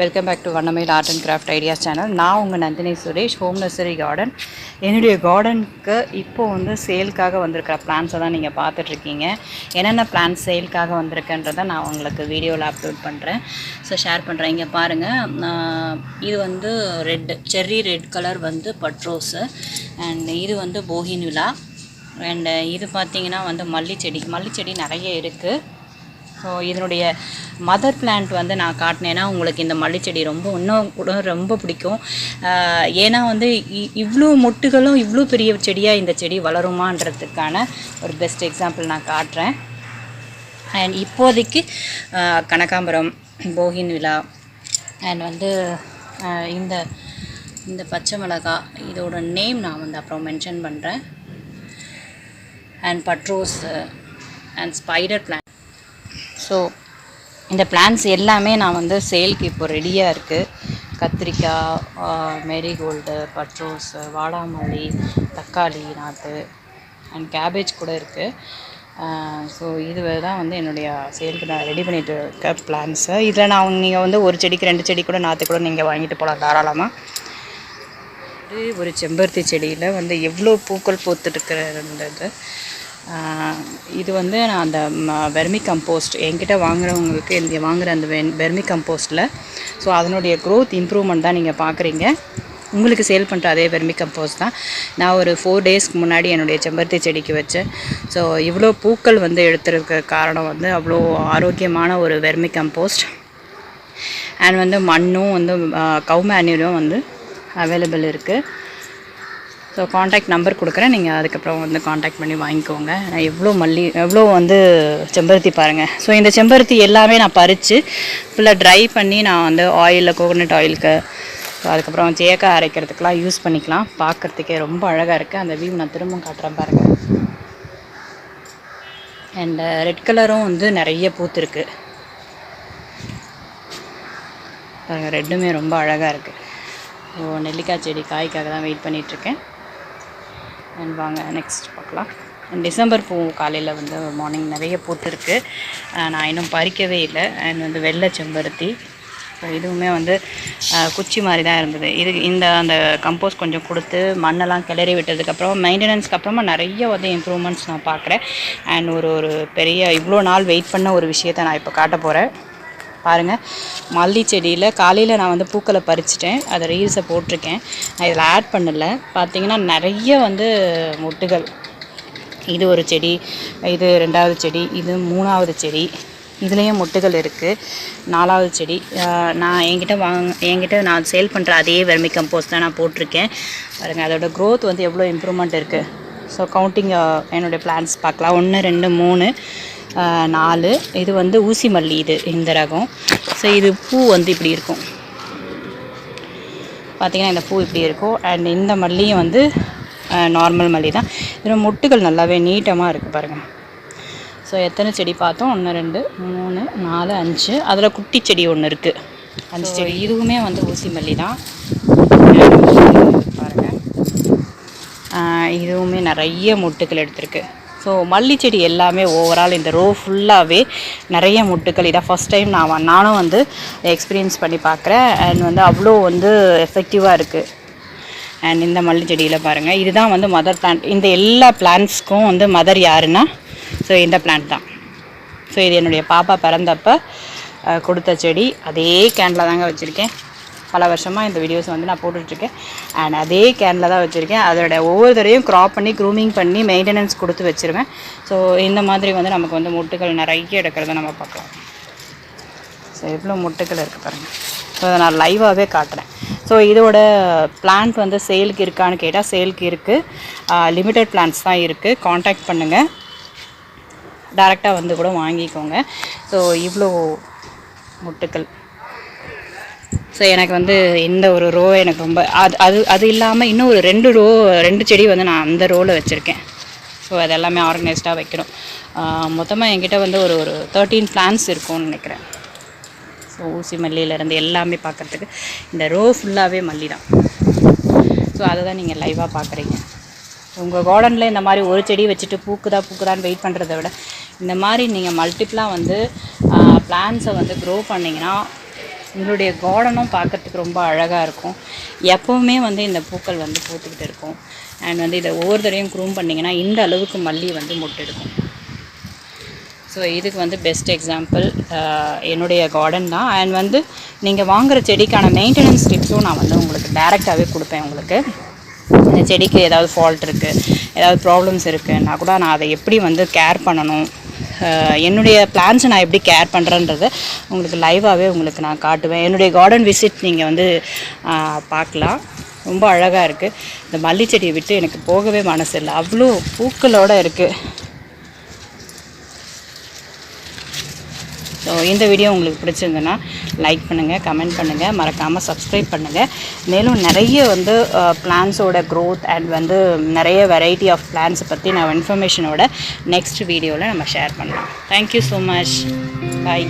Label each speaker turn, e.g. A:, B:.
A: Welcome back to Vannamayil art and craft ideas channel நான் உங்கள் Nandhini Suresh home nursery garden என்னுடைய கார்டனுக்கு இப்போது வந்து சேலுக்காக வந்திருக்கிற பிளான்ஸை தான் நீங்கள் பார்த்துட்ருக்கீங்க. என்னென்ன பிளான்ஸ் சேலுக்காக வந்திருக்குன்றதை நான் உங்களுக்கு வீடியோவில் அப்லோட் பண்ணுறேன் ஸோ ஷேர் பண்ணுறேன் இங்கே பாருங்கள் இது வந்து ரெட் செர்ரி ரெட் கலர் வந்து பட்ரோஸு. அண்ட் இது வந்து போகின் விழா அண்டு இது பார்த்தீங்கன்னா வந்து மல்லிச்செடி. மல்லிச்செடி நிறைய இருக்குது ஸோ இதனுடைய மதர் பிளான்ட் வந்து நான் காட்டினேன்னா உங்களுக்கு இந்த மல்லிச்செடி ரொம்ப இன்னும் கூட ரொம்ப பிடிக்கும். ஏன்னா வந்து இ- இவ்வளோ மொட்டுகளும் இவ்வளோ பெரிய செடியாக இந்த செடி வளருமான்றதுக்கான ஒரு பெஸ்ட் எக்ஸாம்பிள் நான் காட்டுறேன். அண்ட் இப்போதைக்கு கனகாம்பரம் போகின் விழா அண்ட் வந்து இந்த இந்த பச்சை மிளகாய் இதோட நேம் நான் வந்து அப்புறம் மென்ஷன் பண்ணுறேன் அண்ட் பட்ரோஸ் அண்ட் ஸ்பைடர் பிளான் ஸோ இந்த பிளான்ஸ் எல்லாமே நான் வந்து சேல்க்கு இப்போ ரெடியாக இருக்குது கத்திரிக்காய் மேரிகோல்டு பட்ரோஸ் வாடாமல்லி தக்காளி நாற்று அண்ட் கேபேஜ் கூட இருக்குது ஸோ இது தான் வந்து என்னுடைய சேலுக்கு நான் ரெடி பண்ணிட்டு இருக்க பிளான்ஸு இதில் நான் நீங்கள் வந்து ஒரு செடிக்கு ரெண்டு செடி கூட நாற்று கூட நீங்கள் வாங்கிட்டு போகலாம் தாராளமாக ஒரு செம்பருத்தி செடியில் வந்து எவ்வளோ பூக்கள் பூத்துட்டுருக்கிறது இது வந்து நான் அந்த வெர்மி கம்போஸ்ட் என்கிட்ட வாங்குறவங்களுக்கு இந்த வாங்குகிற அந்த வெர்மி கம்போஸ்ட்டில் ஸோ அதனுடைய க்ரோத் இம்ப்ரூவ்மெண்ட் தான் நீங்கள் பார்க்குறீங்க உங்களுக்கு சேல் பண்ணுற அதே வெர்மி கம்போஸ்ட் தான். நான் ஒரு ஃபோர் டேஸ்க்கு முன்னாடி என்னுடைய செம்பருத்தி செடிக்கு வச்சேன். ஸோ இவ்வளோ பூக்கள் வந்து எடுத்துருக்க காரணம் வந்து அவ்வளோ ஆரோக்கியமான ஒரு வெர்மி கம்போஸ்ட். அண்ட் வந்து மண்ணும் வந்து கவு மேன்யூரும் வந்து அவைலபிள் இருக்குது ஸோ காண்டாக்ட் நம்பர் கொடுக்குறேன். நீங்கள் அதுக்கப்புறம் வந்து காண்டாக்ட் பண்ணி வாங்கிக்கோங்க. நான் எவ்வளோ மல்லி எவ்வளோ வந்து செம்பருத்தி பாருங்கள் ஸோ இந்த செம்பருத்தி எல்லாமே நான் பறித்து ஃபுல்லாக ட்ரை பண்ணி நான் வந்து ஆயிலில் கோகோனட் ஆயிலுக்கு ஸோ அதுக்கப்புறம் ஜேக்காய் அரைக்கிறதுக்கெலாம் யூஸ் பண்ணிக்கலாம். பார்க்குறதுக்கே ரொம்ப அழகாக இருக்குது அந்த வியூ நான் திரும்பவும் காட்டுறேன் பாருங்கள் அண்ட் ரெட் uh, கலரும் வந்து நிறைய பூத்துருக்கு பாருங்கள் ரெட்டுமே ரொம்ப அழகாக இருக்குது ஸோ நெல்லிக்காய் செடி காய்க்காக தான் வெயிட் பண்ணிகிட்ருக்கேன் அண்ட் வாங்க நெக்ஸ்ட் பார்க்கலாம். டிசம்பர் பூ காலையில் வந்து மார்னிங் நிறைய பூத்துருக்கு. நான் இன்னும் பறிக்கவே இல்லை. அண்ட் வந்து வெள்ளை செம்பருத்தி. ஸோ இதுவுமே வந்து குச்சி மாதிரி தான் இருந்தது. இது இந்த அந்த கம்போஸ்ட் கொஞ்சம் கொடுத்து மண்ணெல்லாம் கிளறி விட்டதுக்கப்புறம் மெயின்டெனன்ஸ்க்கு அப்புறமா நிறைய வந்து இம்ப்ரூவ்மெண்ட்ஸ் நான் பார்க்குறேன். அண்ட் ஒரு ஒரு பெரிய இவ்வளோ நாள் வெயிட் பண்ண ஒரு விஷயத்தை நான் இப்போ காட்ட போகிறேன் பாருங்கள் மல்லி செடியில் காலையில் நான் வந்து பூக்களை பறிச்சிட்டேன். அதை ரீல்ஸை போட்டிருக்கேன். நான் இதில் ஆட் பண்ணலை. பார்த்தீங்கன்னா நிறைய வந்து மொட்டுகள். இது ஒரு செடி இது ரெண்டாவது செடி இது மூணாவது செடி. இதுலேயும் மொட்டுகள் இருக்குது நாலாவது செடி. நான் என்கிட்ட வாங்க என்கிட்ட நான் சேல் பண்ணுற அதே வெர்மி கம்போஸ்ட் தான் நான் போட்டிருக்கேன். பாருங்கள் அதோட க்ரோத் வந்து எவ்வளோ இம்ப்ரூவ்மெண்ட் இருக்குது ஸோ கவுண்டிங் என்னுடைய பிளான்ஸ் பார்க்கலாம். ஒன்று ரெண்டு மூணு. நாலு. இது வந்து ஊசி மல்லி இது இந்த ரகம். ஸோ இது பூ வந்து இப்படி இருக்கும். பார்த்தீங்கன்னா இந்த பூ இப்படி இருக்கும். அண்ட் இந்த மல்லியும் வந்து நார்மல் மல்லி தான். இதில் மொட்டுகள் நல்லாவே நீட்டமாக இருக்குது பாருங்கள் ஸோ எத்தனை செடி பார்த்தோம்? ஒன்று ரெண்டு மூணு நாலு அஞ்சு. அதில் குட்டி செடி ஒன்று இருக்குது அஞ்சு செடி. இதுவுமே வந்து ஊசி மல்லி தான். பாருங்கள் இதுவுமே நிறைய மொட்டுக்கள் எடுத்திருக்கு. ஸோ மல்லி செடி எல்லாமே ஓவரால் இந்த ரோ ஃபுல்லாகவே நிறைய முட்டுக்கள். இதான் ஃபஸ்ட் டைம் நான் நானும் வந்து எக்ஸ்பீரியன்ஸ் பண்ணி பார்க்குறேன். அண்ட் வந்து அவ்வளோ வந்து எஃபெக்டிவாக இருக்குது அண்ட் இந்த மல்லி செடியில் பாருங்கள் இதுதான் வந்து மதர் பிளான்ட் இந்த எல்லா பிளான்ட்ஸ்க்கும் வந்து மதர் யாருன்னா ஸோ இந்த பிளான்ட் தான். ஸோ இது என்னுடைய பாப்பா பிறந்தப்ப கொடுத்த செடி. அதே கேண்டில் தாங்க வச்சுருக்கேன். பல வருஷமாக இந்த வீடியோஸ் வந்து நான் போட்டுட்ருக்கேன். அண்ட் அதே கேனில் தான் வச்சுருக்கேன். அதோட ஒவ்வொரு தடையும் க்ராப் பண்ணி க்ரூமிங் பண்ணி மெயின்டெனன்ஸ் கொடுத்து வச்சுருவேன். ஸோ இந்த மாதிரி வந்து நமக்கு வந்து முட்டுகள் நிறைய எடுக்கிறத நம்ம பார்க்கலாம். ஸோ எவ்வளோ முட்டுகள் இருக்குது பாருங்கள் ஸோ அதை நான் லைவாகவே காட்டுறேன். ஸோ இதோட பிளான்ட் வந்து சேலுக்கு இருக்கான்னு கேட்டால் சேலுக்கு இருக்குது லிமிட்டட் பிளான்ஸ் தான் இருக்குது காண்டாக்ட் பண்ணுங்கள் டேரெக்டாக வந்து கூட வாங்கிக்கோங்க. ஸோ இவ்வளோ முட்டுக்கள் ஸோ எனக்கு வந்து இந்த ஒரு ரோ எனக்கு ரொம்ப அது அது அது இல்லாமல் இன்னும் ஒரு ரெண்டு ரோ ரெண்டு செடி வந்து நான் அந்த ரோவில் வச்சுருக்கேன். ஸோ அது எல்லாமே ஆர்கனைஸ்டாக வைக்கணும். மொத்தமாக என்கிட்ட வந்து ஒரு ஒரு தேர்ட்டீன் பிளான்ஸ் இருக்கும்னு நினைக்கிறேன். ஸோ ஊசி மல்லியிலேருந்து எல்லாமே பார்க்குறதுக்கு இந்த ரோ ஃபுல்லாகவே மல்லி தான் ஸோ அதை தான் நீங்கள் லைவாக பார்க்குறீங்க உங்கள் கார்டனில் இந்த மாதிரி ஒரு செடி வச்சுட்டு பூக்குதா பூக்குதான்னு வெயிட் பண்ணுறத விட இந்த மாதிரி நீங்கள் மல்டிப்ளாக வந்து பிளான்ஸை வந்து க்ரோ பண்ணிங்கன்னா இதனுடைய கார்டனும் பார்க்குறதுக்கு ரொம்ப அழகாக இருக்கும். எப்போவுமே வந்து இந்த பூக்கள் வந்து பூத்துக்கிட்டு இருக்கும். அண்ட் வந்து இதை ஒவ்வொரு தடையும் க்ரூம் பண்ணிங்கன்னா இந்த அளவுக்கு மல்லி வந்து முட்டெடுக்கும். ஸோ இதுக்கு வந்து பெஸ்ட் எக்ஸாம்பிள் uh, என்னுடைய கார்டன் தான். அண்ட் வந்து நீங்கள் வாங்குகிற செடிக்கான மெயின்டெனன்ஸ் டிப்ஸும் நான் வந்து உங்களுக்கு டைரெக்டாகவே கொடுப்பேன் உங்களுக்கு. இந்த செடிக்கு ஏதாவது ஃபால்ட் இருக்குது ஏதாவது ப்ராப்ளம்ஸ் இருக்குன்னா கூட நான் அதை எப்படி வந்து கேர் பண்ணணும் என்னுடைய பிளான்ஸை நான் எப்படி கேர் பண்ணுறேன்றதை உங்களுக்கு லைவாகவே உங்களுக்கு நான் காட்டுவேன். என்னுடைய கார்டன் விசிட் நீங்கள் வந்து பார்க்கலாம். ரொம்ப அழகாக இருக்குது இந்த மல்லிச்செடியை விட்டு எனக்கு போகவே மனசு இல்லை அவ்வளோ பூக்களோடு இருக்குது ஸோ இந்த வீடியோ உங்களுக்கு பிடிச்சிருந்ததுன்னா லைக் பண்ணுங்கள் கமெண்ட் பண்ணுங்கள் மறக்காமல் சப்ஸ்கிரைப் பண்ணுங்கள் மேலும் நிறைய வந்து பிளான்ஸோட க்ரோத் அண்ட் வந்து நிறைய வெரைட்டி ஆஃப் பிளான்ஸை பற்றி நான் இன்ஃபர்மேஷனோட நெக்ஸ்ட் வீடியோவில் நம்ம ஷேர் பண்ணலாம். Thank you so much bye